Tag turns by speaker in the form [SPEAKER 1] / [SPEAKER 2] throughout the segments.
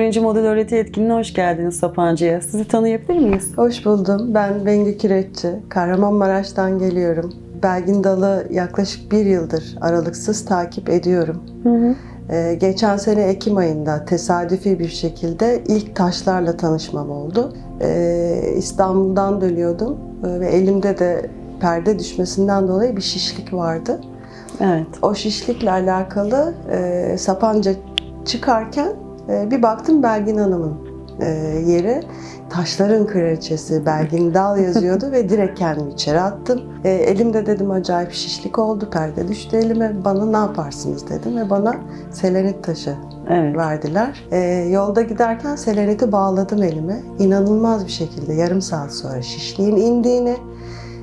[SPEAKER 1] Birinci Model Öğreti Etkinliğine hoş geldiniz Sapancı'ya. Sizi tanıyabilir miyiz?
[SPEAKER 2] Hoş buldum. Ben Bengü Kireççi. Kahramanmaraş'tan geliyorum. Belgin Dalı yaklaşık bir yıldır aralıksız takip ediyorum.
[SPEAKER 1] Hı hı.
[SPEAKER 2] Ee, geçen sene Ekim ayında tesadüfi bir şekilde ilk taşlarla tanışmam oldu. Ee, İstanbul'dan dönüyordum ee, ve elimde de perde düşmesinden dolayı bir şişlik vardı.
[SPEAKER 1] Evet.
[SPEAKER 2] O şişlikle alakalı e, Sapanca çıkarken bir baktım Belgin Hanım'ın e, yeri. Taşların kraliçesi Belgin Dal yazıyordu ve direkt kendimi içeri attım. E, elimde dedim acayip şişlik oldu, perde düştü elime. Bana ne yaparsınız dedim ve bana selenit taşı
[SPEAKER 1] Evet.
[SPEAKER 2] verdiler. E, yolda giderken seleniti bağladım elime. İnanılmaz bir şekilde yarım saat sonra şişliğin indiğini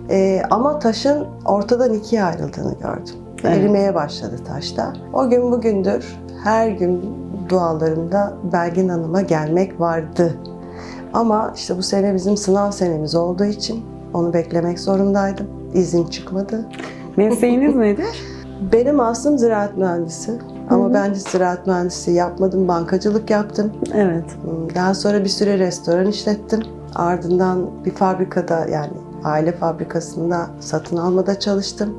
[SPEAKER 2] e, ama taşın ortadan ikiye ayrıldığını gördüm.
[SPEAKER 1] Evet.
[SPEAKER 2] Erimeye başladı taşta. O gün bugündür her gün dualarımda Belgin Hanım'a gelmek vardı. Ama işte bu sene bizim sınav senemiz olduğu için onu beklemek zorundaydım. İzin çıkmadı.
[SPEAKER 1] Mesleğiniz nedir?
[SPEAKER 2] Benim aslım ziraat mühendisi. Ama
[SPEAKER 1] Hı hı.
[SPEAKER 2] ben hiç ziraat mühendisi yapmadım. Bankacılık yaptım.
[SPEAKER 1] Evet.
[SPEAKER 2] Daha sonra bir süre restoran işlettim. Ardından bir fabrikada yani aile fabrikasında satın almada çalıştım.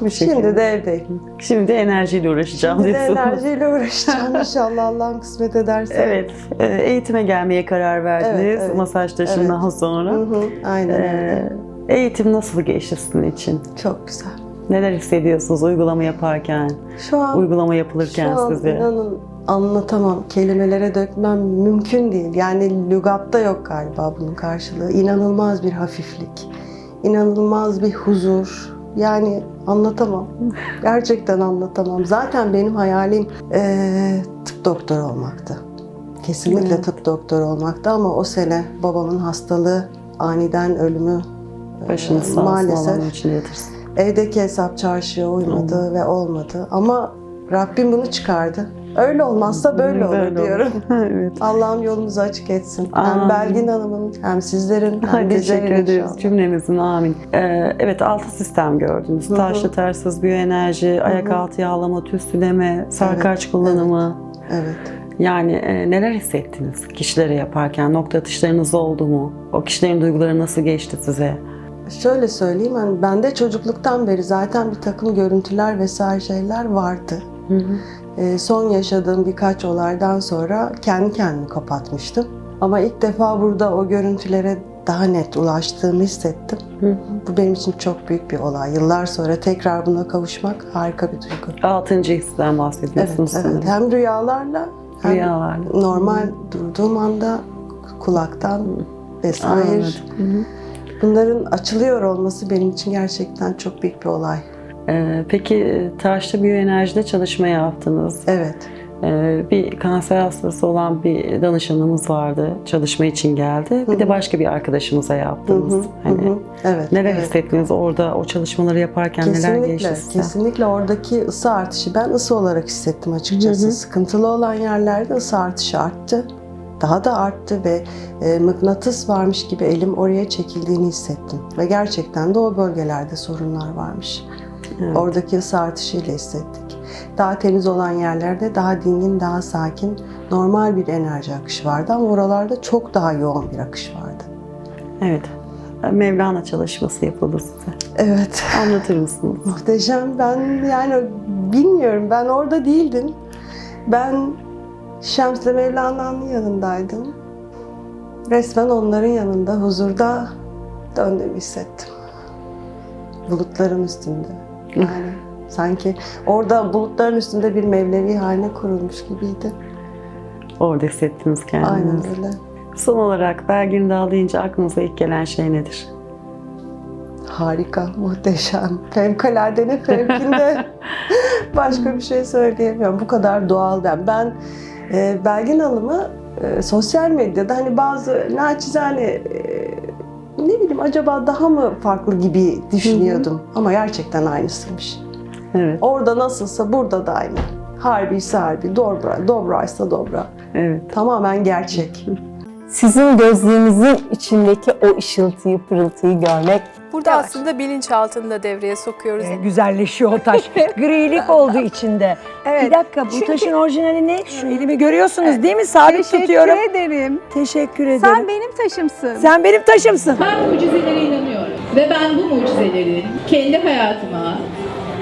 [SPEAKER 1] Bu şekilde.
[SPEAKER 2] Şimdi de evdeyim.
[SPEAKER 1] Şimdi de enerjiyle uğraşacağım
[SPEAKER 2] Şimdi de
[SPEAKER 1] diyorsunuz.
[SPEAKER 2] enerjiyle uğraşacağım inşallah Allah'ım kısmet ederse.
[SPEAKER 1] Evet. e, Eğitime gelmeye karar verdiniz.
[SPEAKER 2] Evet, evet.
[SPEAKER 1] Masaj taşından sonra.
[SPEAKER 2] Hı hı, aynen öyle.
[SPEAKER 1] Ee, eğitim nasıl geçti sizin için?
[SPEAKER 2] Çok güzel.
[SPEAKER 1] Neler hissediyorsunuz uygulama yaparken,
[SPEAKER 2] Şu an,
[SPEAKER 1] uygulama yapılırken
[SPEAKER 2] şu an
[SPEAKER 1] size?
[SPEAKER 2] inanın anlatamam. Kelimelere dökmem mümkün değil. Yani lügatta yok galiba bunun karşılığı. İnanılmaz bir hafiflik. inanılmaz bir huzur. Yani anlatamam. Gerçekten anlatamam. Zaten benim hayalim eee, tıp doktoru olmaktı. Kesinlikle
[SPEAKER 1] Evet.
[SPEAKER 2] tıp doktoru olmaktı ama o sene babamın hastalığı, aniden ölümü
[SPEAKER 1] sağ olsun,
[SPEAKER 2] maalesef
[SPEAKER 1] yatırsın.
[SPEAKER 2] Evdeki hesap çarşıya uymadı ve olmadı. Ama Rabbim bunu çıkardı. Öyle olmazsa böyle olur
[SPEAKER 1] Böyle
[SPEAKER 2] diyorum.
[SPEAKER 1] evet.
[SPEAKER 2] Allah'ım yolumuzu açık etsin.
[SPEAKER 1] Amin.
[SPEAKER 2] Hem Belgin Hanım'ın hem sizlerin hem
[SPEAKER 1] Teşekkür
[SPEAKER 2] bizlerin
[SPEAKER 1] ederiz
[SPEAKER 2] inşallah.
[SPEAKER 1] cümlemizin amin. Ee, evet altı sistem gördünüz.
[SPEAKER 2] Hı hı.
[SPEAKER 1] Taşlı tersiz biyoenerji, ayak altı yağlama, tüsleme, sarkaç kullanımı.
[SPEAKER 2] Evet.
[SPEAKER 1] Yani e, neler hissettiniz kişilere yaparken? Nokta atışlarınız oldu mu? O kişilerin duyguları nasıl geçti size?
[SPEAKER 2] Şöyle söyleyeyim hani bende çocukluktan beri zaten bir takım görüntüler vesaire şeyler vardı.
[SPEAKER 1] Hı hı.
[SPEAKER 2] Ee, son yaşadığım birkaç olaydan sonra kendi kendimi kapatmıştım. Ama ilk defa burada o görüntülere daha net ulaştığımı hissettim.
[SPEAKER 1] Hı hı.
[SPEAKER 2] Bu benim için çok büyük bir olay. Yıllar sonra tekrar buna kavuşmak harika bir duygu.
[SPEAKER 1] Altıncı histen
[SPEAKER 2] Evet,
[SPEAKER 1] bahsediyorsunuz
[SPEAKER 2] evet.
[SPEAKER 1] sanırım.
[SPEAKER 2] Hem rüyalarla hem
[SPEAKER 1] Rüyalarla.
[SPEAKER 2] normal durduğum anda kulaktan vesaire.
[SPEAKER 1] Anladım. Hı hı.
[SPEAKER 2] Bunların açılıyor olması benim için gerçekten çok büyük bir olay.
[SPEAKER 1] Ee, peki taşlı biyoenerjide çalışma yaptınız.
[SPEAKER 2] Evet.
[SPEAKER 1] Ee, bir kanser hastası olan bir danışanımız vardı. Çalışma için geldi. Bir
[SPEAKER 2] Hı
[SPEAKER 1] de
[SPEAKER 2] hı.
[SPEAKER 1] başka bir arkadaşımıza
[SPEAKER 2] Hı
[SPEAKER 1] yaptınız.
[SPEAKER 2] hı,
[SPEAKER 1] hani
[SPEAKER 2] hı hı. Evet.
[SPEAKER 1] neler
[SPEAKER 2] evet.
[SPEAKER 1] hissettiniz orada o çalışmaları yaparken neler
[SPEAKER 2] Kesinlikle,
[SPEAKER 1] geçti size?
[SPEAKER 2] kesinlikle oradaki ısı artışı ben ısı olarak hissettim açıkçası.
[SPEAKER 1] Hı hı.
[SPEAKER 2] Sıkıntılı olan yerlerde ısı artışı arttı. Daha da arttı ve e, mıknatıs varmış gibi elim oraya çekildiğini hissettim. Ve gerçekten de o bölgelerde sorunlar varmış.
[SPEAKER 1] Evet.
[SPEAKER 2] Oradaki ısı artışıyla hissettik. Daha temiz olan yerlerde daha dingin, daha sakin, normal bir enerji akışı vardı ama oralarda çok daha yoğun bir akış vardı.
[SPEAKER 1] Evet. Mevlana çalışması yapıldı size.
[SPEAKER 2] Evet.
[SPEAKER 1] Anlatır mısınız?
[SPEAKER 2] Muhteşem. Ben yani bilmiyorum. Ben orada değildim. Ben Şems'le Mevlana'nın yanındaydım. Resmen onların yanında huzurda döndüğümü hissettim. Bulutların üstünde. Yani sanki orada bulutların üstünde bir Mevlevi haline kurulmuş gibiydi.
[SPEAKER 1] Orada hissettiniz kendinizi.
[SPEAKER 2] Aynen öyle.
[SPEAKER 1] Son olarak Belgin Dağ deyince aklınıza ilk gelen şey nedir?
[SPEAKER 2] Harika, muhteşem, fevkaladenin fevkinde. Başka bir şey söyleyemiyorum. Bu kadar doğal ben. Ben e, Belgin Hanım'ı e, sosyal medyada hani bazı naçizane e, ne bileyim acaba daha mı farklı gibi düşünüyordum. Ama gerçekten aynısıymış.
[SPEAKER 1] Evet,
[SPEAKER 2] Orada nasılsa burada da aynı. Harbi ise harbi, dobra, dobraysa dobra.
[SPEAKER 1] evet.
[SPEAKER 2] Tamamen gerçek.
[SPEAKER 3] Sizin gözlüğünüzün içindeki o ışıltıyı, pırıltıyı görmek
[SPEAKER 4] Burada
[SPEAKER 5] Yavaş.
[SPEAKER 4] aslında bilinçaltını da devreye sokuyoruz.
[SPEAKER 5] Ee, güzelleşiyor o taş. Grilik oldu içinde.
[SPEAKER 6] Evet.
[SPEAKER 5] Bir dakika bu
[SPEAKER 6] Çünkü-
[SPEAKER 5] taşın orijinali ne? Şu elimi görüyorsunuz değil mi? Sabit
[SPEAKER 6] Teşekkür
[SPEAKER 5] tutuyorum.
[SPEAKER 6] ederim.
[SPEAKER 5] Teşekkür ederim.
[SPEAKER 6] Sen benim taşımsın.
[SPEAKER 5] Sen benim taşımsın.
[SPEAKER 7] Ben mucizelere inanıyorum. Ve ben bu mucizeleri kendi hayatıma,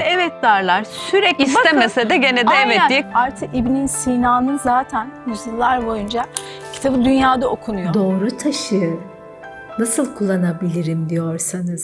[SPEAKER 8] evet derler. Sürekli
[SPEAKER 9] İstemese de gene de evet diye
[SPEAKER 8] Artı İbn Sina'nın zaten yüzyıllar boyunca kitabı dünyada okunuyor.
[SPEAKER 10] Doğru taşı nasıl kullanabilirim diyorsanız